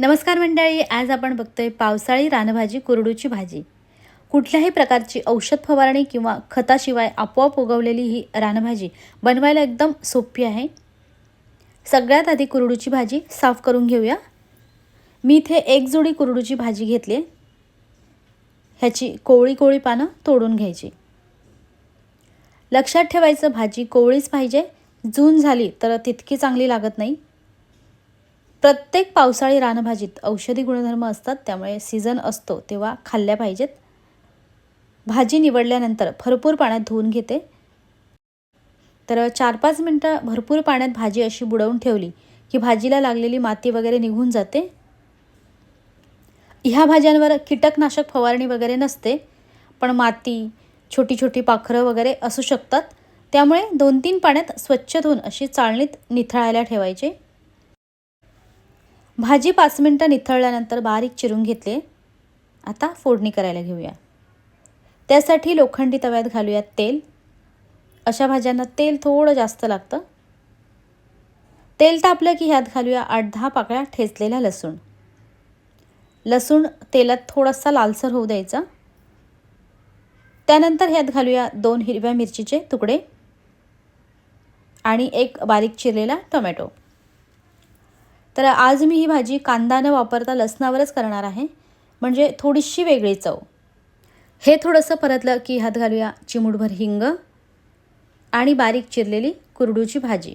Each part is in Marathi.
नमस्कार मंडळी आज आपण बघतोय पावसाळी रानभाजी कुरडूची भाजी. कुठल्याही प्रकारची औषध फवारणी किंवा खताशिवाय आपोआप उगवलेली ही रानभाजी बनवायला एकदम सोपी आहे. सगळ्यात आधी कुरडूची भाजी साफ करून घेऊया. मी इथे एक जोडी कुरडूची भाजी घेतली आहे. ह्याची कोवळी कोवळी पानं तोडून घ्यायची. लक्षात ठेवायचं भाजी कोवळीच पाहिजे. जून झाली तर तितकी चांगली लागत नाही. प्रत्येक पावसाळी रानभाजीत औषधी गुणधर्म असतात त्यामुळे सीझन असतो तेव्हा खाल्ल्या पाहिजेत. भाजी निवडल्यानंतर भरपूर पाण्यात धुवून घेते. तर चार पाच मिनटं भरपूर पाण्यात भाजी अशी बुडवून ठेवली की भाजीला लागलेली माती वगैरे निघून जाते. ह्या भाज्यांवर कीटकनाशक फवारणी वगैरे नसते पण माती छोटी छोटी पाखरं वगैरे असू शकतात. त्यामुळे दोन तीन पाण्यात स्वच्छ धुवून अशी चाळणीत निथळायला ठेवायचे. भाजी पाच मिनटं निथळल्यानंतर बारीक चिरून घेतले. आता फोडणी करायला घेऊया. त्यासाठी लोखंडी तव्यात घालूयात तेल. अशा भाज्यांना तेल थोडं जास्त लागतं. तेल तापलं की ह्यात घालूया आठ दहा पाकळ्या ठेचलेला लसूण. लसूण तेलात थोडासा लालसर होऊ द्यायचा. त्यानंतर ह्यात घालूया दोन हिरव्या मिरचीचे तुकडे. आणि एक बारीक चिरलेला टोमॅटो. तर आज मी ही भाजी कांदा न वापरता लसणावरच करणार आहे. म्हणजे थोडीशी वेगळी चव. हे थोडंसं परतलं की ह्यात घालूया चिमूटभर हिंग आणि बारीक चिरलेली कुरडूची भाजी.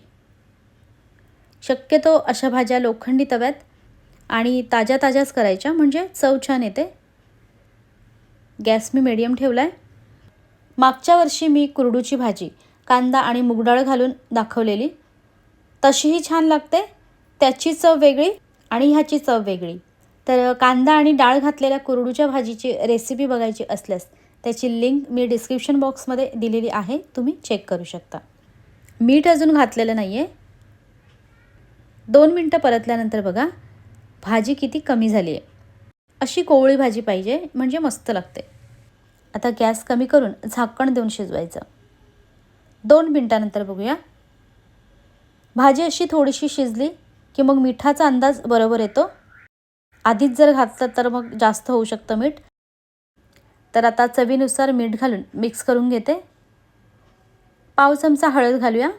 शक्यतो अशा भाज्या लोखंडी तव्यात आणि ताज्या ताज्याच करायच्या म्हणजे चव छान येते. गॅस मी मिडियम ठेवला आहे मागच्या वर्षी मी कुरडूची भाजी कांदा आणि मुगडाळ घालून दाखवलेली. तशीही छान लागते. त्याची चव वेगळी आणि ह्याची चव वेगळी. तर कांदा आणि डाळ घातलेल्या कुरडूच्या भाजीची रेसिपी बघायची असल्यास त्याची लिंक मी डिस्क्रिप्शन बॉक्समध्ये दिलेली आहे. तुम्ही चेक करू शकता. मीठ अजून घातलेलं नाही आहे दोन मिनटं परतल्यानंतर बघा भाजी किती कमी झाली आहे अशी कोवळी भाजी पाहिजे म्हणजे मस्त लागते. आता गॅस कमी करून झाकण देऊन शिजवायचं. दोन मिनटानंतर बघूया. भाजी अशी थोडीशी शिजली की मग मिठाचा अंदाज बरोबर येतो. आधीच जर घातलं तर मग जास्त होऊ शकतं मीठ. तर आता चवीनुसार मीठ घालून मिक्स करून घेते. पाव चमचा हळद घालूया.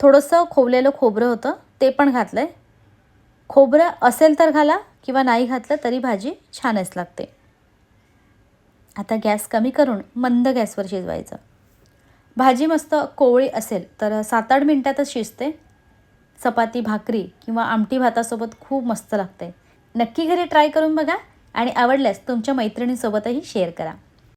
थोडंसं खोवलेलं खोबरं होतं ते पण घातलं आहे खोबरं असेल तर घाला किंवा नाही घातलं तरी भाजी छानच लागते. आता गॅस कमी करून मंद गॅसवर शिजवायचं. भाजी मस्त कोवळी असेल तर सात आठ मिनटातच शिजते. चपाती भाकरी किंवा आमटी भातासोबत खूप मस्त लागते. नक्की घरी ट्राय करून बघा आणि आवडल्यास तुमच्या मैत्रिणीसोबतही शेअर करा.